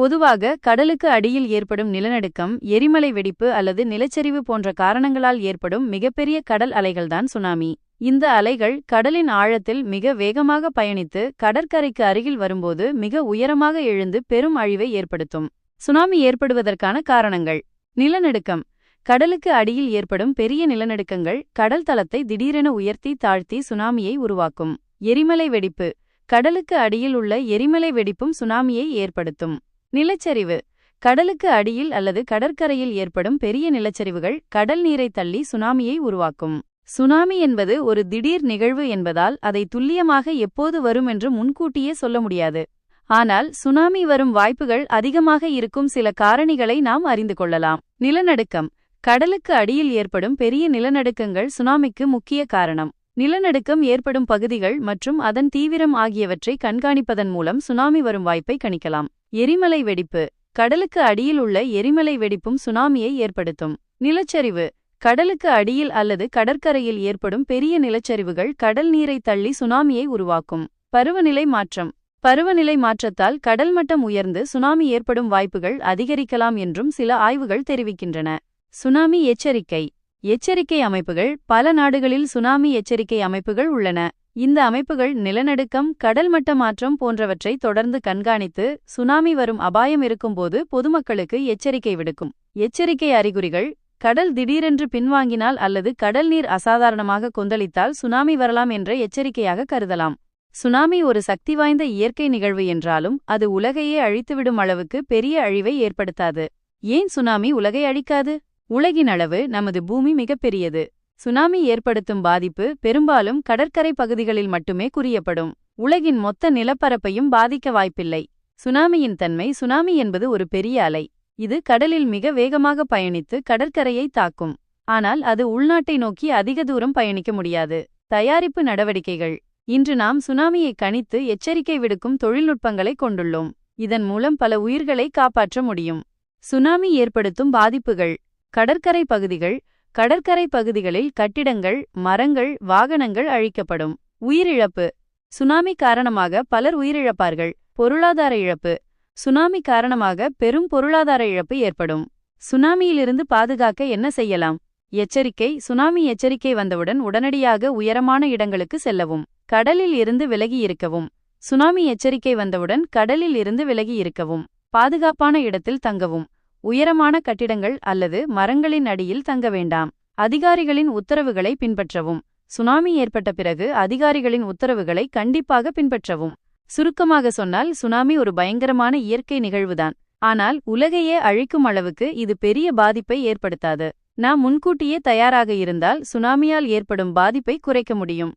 பொதுவாக கடலுக்கு அடியில் ஏற்படும் நிலநடுக்கம் எரிமலை வெடிப்பு அல்லது நிலச்சரிவு போன்ற காரணங்களால் ஏற்படும் மிகப்பெரிய கடல் அலைகள்தான் சுனாமி. இந்த அலைகள் கடலின் ஆழத்தில் மிக வேகமாக பயணித்து கடற்கரைக்கு அருகில் வரும்போது மிக உயரமாக எழுந்து பெரும் அழிவை ஏற்படுத்தும். சுனாமி ஏற்படுவதற்கான காரணங்கள். நிலநடுக்கம். கடலுக்கு அடியில் ஏற்படும் பெரிய நிலநடுக்கங்கள் கடல் தளத்தை திடீரென உயர்த்தி தாழ்த்தி சுனாமியை உருவாக்கும். எரிமலை வெடிப்பு. கடலுக்கு அடியில் உள்ள எரிமலை வெடிப்பும் சுனாமியை ஏற்படுத்தும். நிலச்சரிவு. கடலுக்கு அடியில் அல்லது கடற்கரையில் ஏற்படும் பெரிய நிலச்சரிவுகள் கடல் நீரை தள்ளி சுனாமியை உருவாக்கும். சுனாமி என்பது ஒரு திடீர் நிகழ்வு என்பதால் அதை துல்லியமாக எப்போது வரும் என்று முன்கூட்டியே சொல்ல முடியாது. ஆனால் சுனாமி வரும் வாய்ப்புகள் அதிகமாக இருக்கும் சில காரணிகளை நாம் அறிந்து கொள்ளலாம். நிலநடுக்கம். கடலுக்கு அடியில் ஏற்படும் பெரிய நிலநடுக்கங்கள் சுனாமிக்கு முக்கிய காரணம். நிலநடுக்கம் ஏற்படும் பகுதிகள் மற்றும் அதன் தீவிரம் ஆகியவற்றை கண்காணிப்பதன் மூலம் சுனாமி வரும் வாய்ப்பை கணிக்கலாம். எரிமலை வெடிப்பு. கடலுக்கு அடியில் உள்ள எரிமலை வெடிப்பும் சுனாமியை ஏற்படுத்தும். நிலச்சரிவு. கடலுக்கு அடியில் அல்லது கடற்கரையில் ஏற்படும் பெரிய நிலச்சரிவுகள் கடல் நீரை தள்ளி சுனாமியை உருவாக்கும். பருவநிலை மாற்றம். பருவநிலை மாற்றத்தால் கடல் மட்டம் உயர்ந்து சுனாமி ஏற்படும் வாய்ப்புகள் அதிகரிக்கலாம் என்றும் சில ஆய்வுகள் தெரிவிக்கின்றன. சுனாமி எச்சரிக்கை. எச்சரிக்கை அமைப்புகள். பல நாடுகளில் சுனாமி எச்சரிக்கை அமைப்புகள் உள்ளன. இந்த அமைப்புகள் நிலநடுக்கம் கடல் மட்ட மாற்றம் போன்றவற்றை தொடர்ந்து கண்காணித்து சுனாமி வரும் அபாயம் இருக்கும்போது பொதுமக்களுக்கு எச்சரிக்கை விடுக்கும். எச்சரிக்கை அறிகுறிகள். கடல் திடீரென்று பின்வாங்கினால் அல்லது கடல் நீர் அசாதாரணமாக கொந்தளித்தால் சுனாமி வரலாம் என்ற எச்சரிக்கையாக கருதலாம். சுனாமி ஒரு சக்தி வாய்ந்த இயற்கை நிகழ்வு என்றாலும் அது உலகையே அழித்துவிடும் அளவுக்கு பெரிய அழிவை ஏற்படுத்தாது. ஏன் சுனாமி உலகை அழிக்காது? உலகின் அளவு நமது பூமி மிகப்பெரியது. சுனாமி ஏற்படுத்தும் பாதிப்பு பெரும்பாலும் கடற்கரை பகுதிகளில் மட்டுமே குறியப்படும். உலகின் மொத்த நிலப்பரப்பையும் பாதிக்க வாய்ப்பில்லை. சுனாமியின் தன்மை சுனாமி என்பது ஒரு பெரிய அலை. இது கடலில் மிக வேகமாக பயணித்து கடற்கரையை தாக்கும். ஆனால் அது உள்நாட்டை நோக்கி அதிக தூரம் பயணிக்க முடியாது. தயாரிப்பு நடவடிக்கைகள். இன்று நாம் சுனாமியை கணித்து எச்சரிக்கை விடுக்கும் தொழில்நுட்பங்களை கொண்டுள்ளோம். இதன் மூலம் பல உயிர்களை காப்பாற்ற முடியும். சுனாமி ஏற்படுத்தும் பாதிப்புகள். கடற்கரை பகுதிகள் கடற்கரை பகுதிகளில் கட்டிடங்கள் மரங்கள் வாகனங்கள் அழிக்கப்படும். உயிரிழப்பு. சுனாமி காரணமாக பலர் உயிரிழப்பார்கள். பொருளாதார இழப்பு. சுனாமி காரணமாக பெரும் பொருளாதார இழப்பு ஏற்படும். சுனாமியிலிருந்து பாதுகாக்க என்ன செய்யலாம்? எச்சரிக்கை. சுனாமி எச்சரிக்கை வந்தவுடன் உடனடியாக உயரமான இடங்களுக்கு செல்லவும். கடலில் இருந்து விலகி இருக்கவும். சுனாமி எச்சரிக்கை வந்தவுடன் கடலில் இருந்து விலகி இருக்கவும். பாதுகாப்பான இடத்தில் தங்கவும். உயரமான கட்டிடங்கள் அல்லது மரங்களின் அடியில் தங்க வேண்டாம். அதிகாரிகளின் உத்தரவுகளை பின்பற்றவும். சுனாமி ஏற்பட்ட பிறகு அதிகாரிகளின் உத்தரவுகளை கண்டிப்பாக பின்பற்றவும். சுருக்கமாக சொன்னால் சுனாமி ஒரு பயங்கரமான இயற்கை நிகழ்வுதான். ஆனால் உலகையே அழிக்கும் அளவுக்கு இது பெரிய பாதிப்பை ஏற்படுத்தாது. நாம் முன்கூட்டியே தயாராக இருந்தால் சுனாமியால் ஏற்படும் பாதிப்பை குறைக்க முடியும்.